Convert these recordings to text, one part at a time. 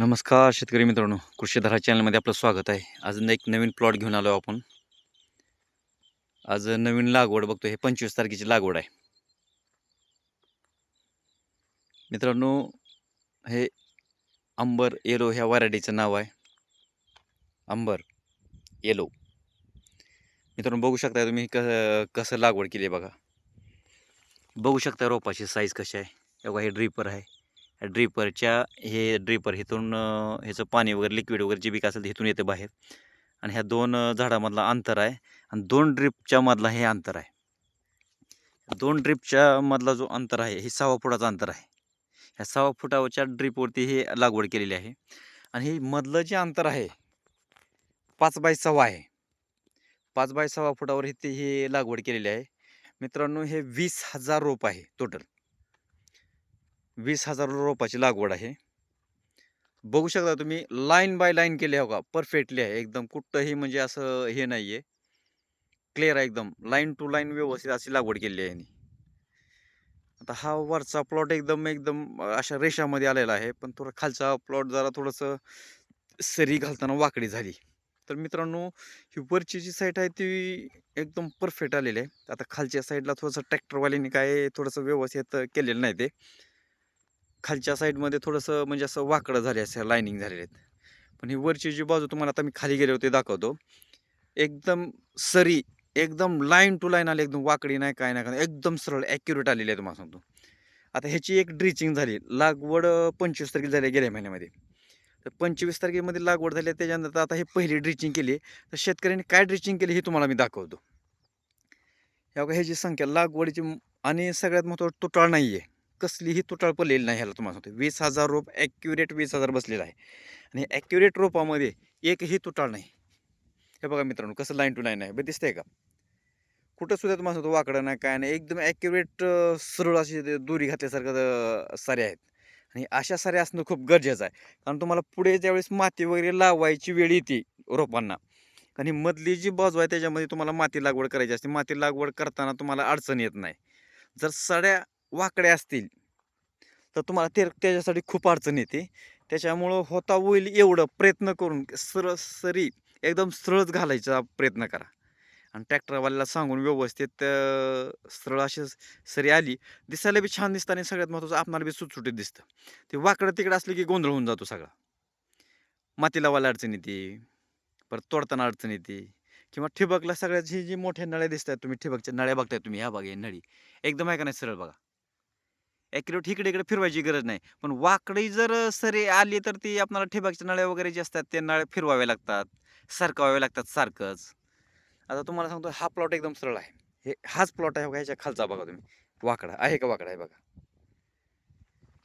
नमस्कार शेतकरी मित्रांनो कृषीधारा चॅनलमध्ये आपलं स्वागत आहे. आज एक नवीन प्लॉट घेऊन आलो आपण. आज नवीन लागवड बघतो हे पंचवीस तारखेची लागवड आहे. मित्रांनो हे अंबर येलो ह्या व्हरायटीचं नाव आहे. अंबर येलो मित्रांनो बघू शकता तुम्ही क कसं लागवड केली आहे बघा. बघू शकता रोपाची साईज कशी आहे. एवढा हे ड्रिपर आहे. ड्रिपरच्या हे ड्रिपर इथून ह्याचं पाणी वगैरे लिक्विड वगैरे जे बी असेल ते इथून येतं बाहेर. आणि ह्या दोन अं, झाडामधला अंतर आहे आणि दोन ड्रिपच्या मधला हे अंतर आहे. दोन ड्रिपच्या मधला जो अंतर आहे हे सहा फुटाचं अंतर आहे. ह्या सहा फुटावरच्या ड्रिपवरती हे लागवड केलेली आहे. आणि हे मधलं जे अंतर आहे पाच बाय सव्वा आहे. पाच बाय सव्वा फुटावर हे ते हे लागवड केलेली आहे. मित्रांनो हे वीस हजार रोप आहे टोटल वीस हजार रोपाची लागवड आहे. बघू शकता तुम्ही लाईन बाय लाईन केली आहे का परफेक्टली आहे. एकदम कुठंही म्हणजे असं हे नाही आहे क्लिअर आहे एकदम. लाईन टू लाईन व्यवस्थित अशी लागवड केली आहे आता हा वरचा प्लॉट एकदम एकदम अशा रेषामध्ये आलेला आहे. पण थोडा खालचा प्लॉट जरा थोडंसं सरी घालताना वाकडी झाली. तर मित्रांनो ही वरची जी साईड आहे ती एकदम परफेक्ट आलेली आहे. आता खालच्या साईडला थोडंसं ट्रॅक्टरवाल्याने काय थोडंसं व्यवस्थित केलेलं नाही ते. खालच्या साईडमध्ये थोडंसं म्हणजे असं वाकडं झाले असं लाईनिंग झालेले आहेत. पण ही वरची जी बाजू तुम्हाला आता मी खाली गेले होते दाखवतो. एकदम सरी एकदम लाईन टू लाईन आली एकदम वाकडी नाही काय नाही काय एकदम सरळ ॲक्युरेट आलेली आहे तुम्हाला सांगतो. आता ह्याची एक ड्रिचिंग झाली लागवड पंचवीस तारखेला झाली गेल्या महिन्यामध्ये. तर पंचवीस तारखेमध्ये लागवड झाली त्याच्यानंतर आता हे पहिली ड्रिचिंग केली तर शेतकऱ्यांनी काय ड्रिचिंग केली हे तुम्हाला मी दाखवतो. ह्या ह्याची संख्या लागवडीची आणि सगळ्यात महत्त्वाचं तुटाळ नाही आहे कसलीही तुटाळ पडलेली नाही ह्याला तुम्हाला सांगतो. वीस हजार रोप ॲक्युरेट वीस हजार बसलेला आहे. आणि ॲक्युरेट रोपामध्ये एकही तुटाळ नाही. हे बघा मित्रांनो कसं लाईन टू लाईन आहे. बरं दिसतंय का? कुठंसुद्धा तुम्हाला सांगतो वाकडं नाही काय नाही. एकदम ॲक्युरेट सरळ अशी दोरी घातल्यासारखं सारे साऱ्या आहेत. आणि अशा साऱ्या असणं खूप गरजेचं आहे. कारण तुम्हाला पुढे ज्यावेळेस माती वगैरे लावायची वेळ येते रोपांना आणि मधली जी बाजू आहे त्याच्यामध्ये तुम्हाला माती लागवड करायची असते. माती लागवड करताना तुम्हाला अडचण येत नाही. जर सड्या वाकडे असतील. तर तुम्हाला ते त्याच्यासाठी खूप अडचण येते. त्याच्यामुळं होता होईल एवढं प्रयत्न करून सरळ सरी एकदम सरळच घालायचा प्रयत्न करा. आणि ट्रॅक्टरवाल्याला सांगून व्यवस्थित सरळ अशी सरी आली. दिसायला बी छान दिसतं आणि सगळ्यात महत्त्वाचं आपणाला बी सुटसुटीत दिसतं. ते वाकडं तिकडं असलं की गोंधळ होऊन जातो सगळा. माती लावायला अडचण येते. परत तोडताना अडचण येते. किंवा ठिबकला सगळ्यात ही जी मोठ्या नळ्या दिसतात तुम्ही ठिबकच्या नळ्या बघताय तुम्ही. ह्या बघा नळी. एकदम आहे का नाही? सरळ बघा. ॲक्युरेट इकडे इकडे फिरवायची गरज नाही. पण वाकडी जर सरी आली तर ती आपल्याला ठिबकच्या नळ्या वगैरे जे असतात ते नळ्या फिरवाव्या लागतात. सरकवावे लागतात सारखंच. आता तुम्हाला सांगतो हा प्लॉट एकदम सरळ आहे. हे हाच प्लॉट आहे बघा ह्याच्या खालचा बघा तुम्ही. वाकडा आहे का वाकडा आहे बघा.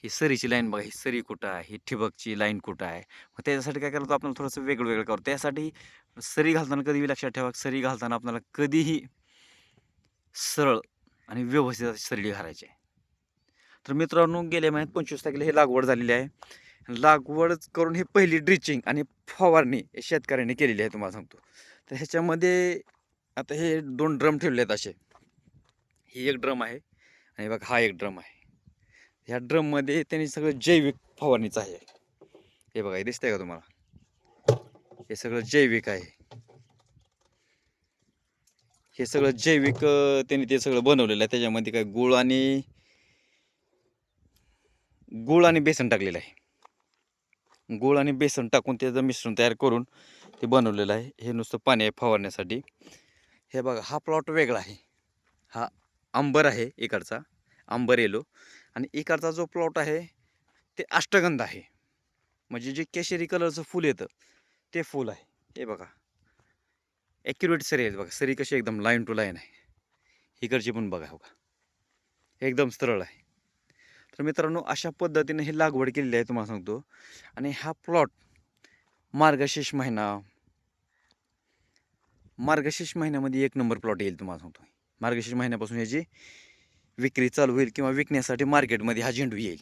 ही सरीची लाईन बघा ही सरी कुठं आहे? ही ठिबकची लाईन कुठं आहे? मग त्याच्यासाठी काय करतो आपण? थोडंसं वेगळं वेगळं करतो. त्यासाठी सरी घालताना कधीही लक्षात ठेवा सरी घालताना आपल्याला कधीही सरळ आणि व्यवस्थित सरळी सरी घालायची आहे. तर मित्रांनो गेल्या महिन्यात पंचवीस तारखेला हे लागवड झालेली आहे. लागवड करून ही पहिली ड्रिचिंग आणि फवारणी हे शेतकऱ्यांनी केलेली आहे तुम्हाला सांगतो. तर ह्याच्यामध्ये आता हे दोन ड्रम ठेवले आहेत असे. ही एक ड्रम आहे आणि बघा हा एक ड्रम आहे. ह्या ड्रममध्ये त्यांनी सगळं जैविक फवारणीचं आहे. हे बघा हे दिसतंय का तुम्हाला? हे सगळं जैविक आहे. हे सगळं जैविक त्यांनी ते सगळं बनवलेलं आहे. त्याच्यामध्ये काय गुळ आणि गूळ आणि बेसन टाकलेलं आहे. गूळ आणि बेसन टाकून त्याचं मिश्रण तयार करून ते बनवलेलं आहे. हे नुसतं पाणी आहे फवारण्यासाठी. हे बघा हा प्लॉट वेगळा आहे. हा आंबर आहे इकडचा आंबर येलो आणि इकडचा जो प्लॉट आहे ते अष्टगंध आहे. म्हणजे जे केशरी कलरचं फूल येतं ते फूल आहे. हे बघा. ॲक्युरेट सरी आहेत बघा. सरी कशी एकदम लाईन टू लाईन आहे. इकडची पण बघा बघा. एकदम सरळ आहे. तर मित्रांनो अशा पद्धतीने ही लागवड केलेली आहे तुम्हाला सांगतो. आणि हा प्लॉट मार्गशीर्ष महिना मार्गशीर्ष महिन्यामध्ये एक नंबर प्लॉट येईल तुम्हाला सांगतो. मार्गशीर्ष महिन्यापासून ह्याची विक्री चालू होईल किंवा विकण्यासाठी मार्केटमध्ये हा झेंडू येईल.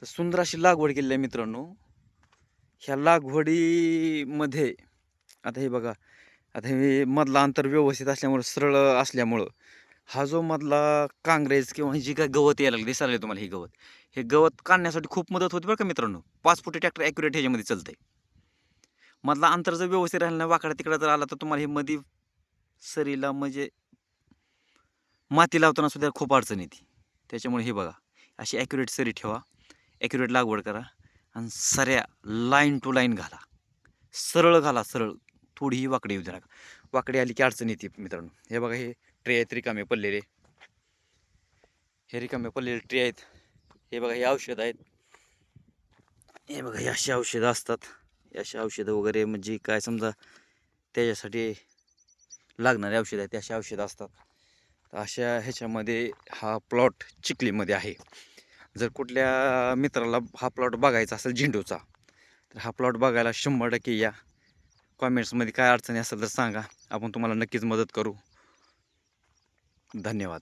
तर सुंदर अशी लागवड केलेली आहे मित्रांनो. ह्या लागवडीमध्ये आता हे बघा आता हे मधला अंतर व्यवस्थित असल्यामुळं सरळ असल्यामुळं हा जो मधला काँग्रेस किंवा जी काय गवत यायला लागली दिसायला तुम्हाला हे गवत हे गवत काढण्यासाठी खूप मदत होती बरं का मित्रांनो. पाच फुटे ट्रॅक्टर ॲक्युरेट ह्याच्यामध्ये आहे मधला अंतर जर व्यवस्थित राहिलं नाही वाकडा तिकडा जर आला तर तुम्हाला हे मध्ये सरीला म्हणजे माती लावताना सुद्धा खूप अडचण येते. त्याच्यामुळे हे बघा अशी ॲक्युरेट सरी ठेवा ॲक्युरेट लागवड करा आणि सऱ्या लाईन टू लाईन घाला. सरळ घाला सरळ. थोडीही वाकडी येऊ द्या वाकडी आली की अडचण येते मित्रांनो. हे बघा हे ट्रे आहेत रिकामे पडलेले. हे रिकामे पडलेले ट्रे आहेत. हे बघा हे औषध आहेत. हे बघा हे अशी औषधं असतात. अशी औषधं वगैरे म्हणजे काय समजा त्याच्यासाठी लागणारे औषधं आहेत अशी औषधं असतात. तर अशा ह्याच्यामध्ये हा प्लॉट चिखलीमध्ये आहे. जर कुठल्या मित्राला हा प्लॉट बघायचा असेल झेंडूचा तर हा प्लॉट बघायला शंभर टक्के या. कॉमेंट्समध्ये काय अडचणी असेल तर सांगा. आपण तुम्हाला नक्कीच मदत करू. धन्यवाद